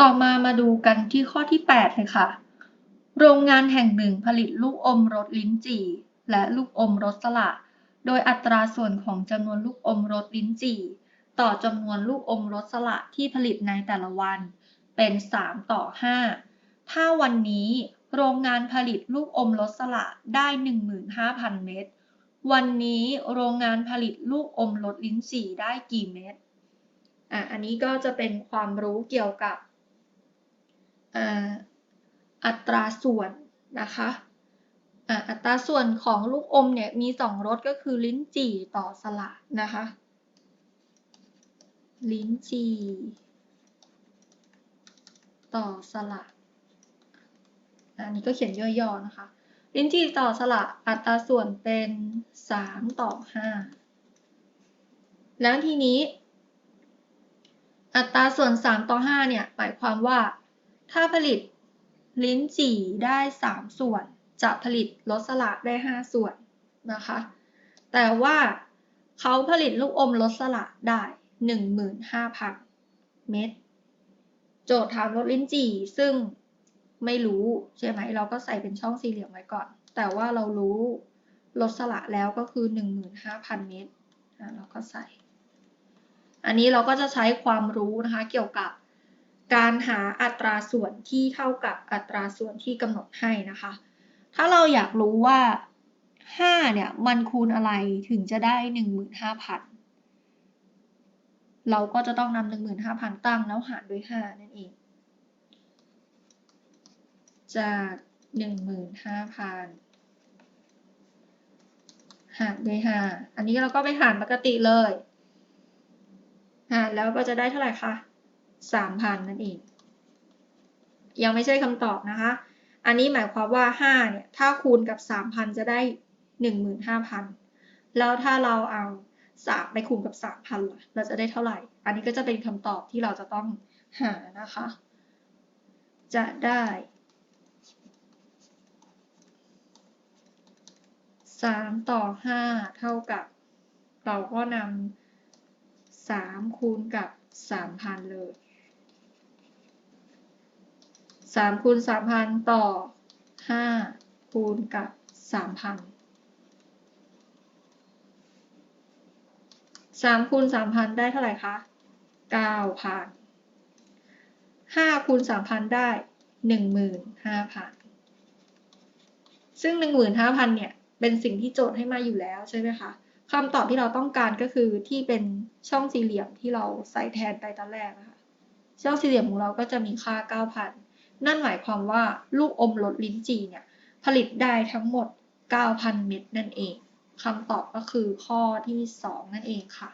ต่อมามาดูกันที่ข้อที่ 8 เลยค่ะ โรงงานแห่งหนึ่งผลิตลูกอมรสลิ้นจี่ และลูกอมรสสละ โดยอัตราส่วนของจำนวนลูกอมรสลิ้นจี่ ต่อจำนวนลูกอมรสสละที่ผลิตในแต่ละวัน เป็น 3 ต่อ 5 ถ้าวันนี้โรงงานผลิตลูกอมรสสละได้ 15,000 เม็ด วันนี้โรงงานผลิตลูกอมรสลิ้นจี่ได้กี่เม็ด อะ อันนี้ก็จะเป็นความรู้เกี่ยวกับ อัตราส่วนนะคะอัตราส่วนของลูกอมเนี่ยมีสองรสก็คือลิ้นจี่ต่อสละนะคะ ลิ้นจี่ต่อสละอันนี้ก็เขียนย่อๆนะคะ ลิ้นจี่ต่อสละอัตราส่วนเป็น 3 ต่อ 5 แล้วทีนี้ อัตราส่วน 3 ต่อ 5 เนี่ย หมายความว่า ถ้าผลิตลิ้นจี่ได้ 3 ส่วน จะผลิตรสสละได้ 5 ส่วนนะคะ แต่ว่าเขาผลิตลูกอมรสสละได้ 15,000 เม็ด โจทย์ถามรสลิ้นจี่ซึ่งไม่รู้ใช่ไหม เราก็ใส่เป็นช่องสี่เหลี่ยมไว้ก่อน แต่ว่าเรารู้รสสละแล้วก็คือ 15,000 เม็ดเราก็ใส่ อันนี้เราก็จะใช้ความรู้นะคะเกี่ยวกับ การหาอัตราส่วนที่เท่ากับอัตราส่วนที่กำหนดให้นะคะ ถ้าเราอยากรู้ว่า 5 เนี่ย มันคูณอะไรถึงจะได้ 15,000 เราก็จะต้องนำ15,000 ตั้งแล้วหารด้วย 5 นั่นเอง จาก 15,000 หารด้วย 5 อันนี้เราก็ไปหารปกติเลย หารแล้วก็จะได้เท่าไหร่คะ 3,000 นั่นเอง ยังไม่ใช่คำตอบนะคะ อันนี้หมายความว่า 5 เนี่ย ถ้าคูณกับ 3,000 จะได้ 15,000 แล้วถ้าเราเอา3ไปคูณกับ 3,000ล่ะ เราจะได้เท่าไหร่ อันนี้ก็จะเป็นคำตอบที่เราจะต้องหานะคะ จะได้ 3 ต่อ 5 เท่ากับ เราก็นำ3คูณกับ 3,000 เลย 3คูณ3,000ต่อ5คูณกับ3,000 3คูณ3,000ได้เท่าไหร่คะ9,000 5คูณ3,000ได้15,000ซึ่ง15,000เนี่ย เป็นสิ่งที่โจทย์ให้มาอยู่แล้วใช่ไหมคะคำตอบที่เราต้องการก็คือที่เป็นช่องสี่เหลี่ยมที่เราใส่แทนไปตอนแรกนะคะช่องสี่เหลี่ยมของเราก็จะมีค่า 9,000 นั่นหมายความว่าลูกอมรสลิ้นจี่เนี่ยผลิตได้ทั้งหมด 9,000 เม็ดนั่นเองคำตอบก็คือข้อที่ 2 นั่นเองค่ะ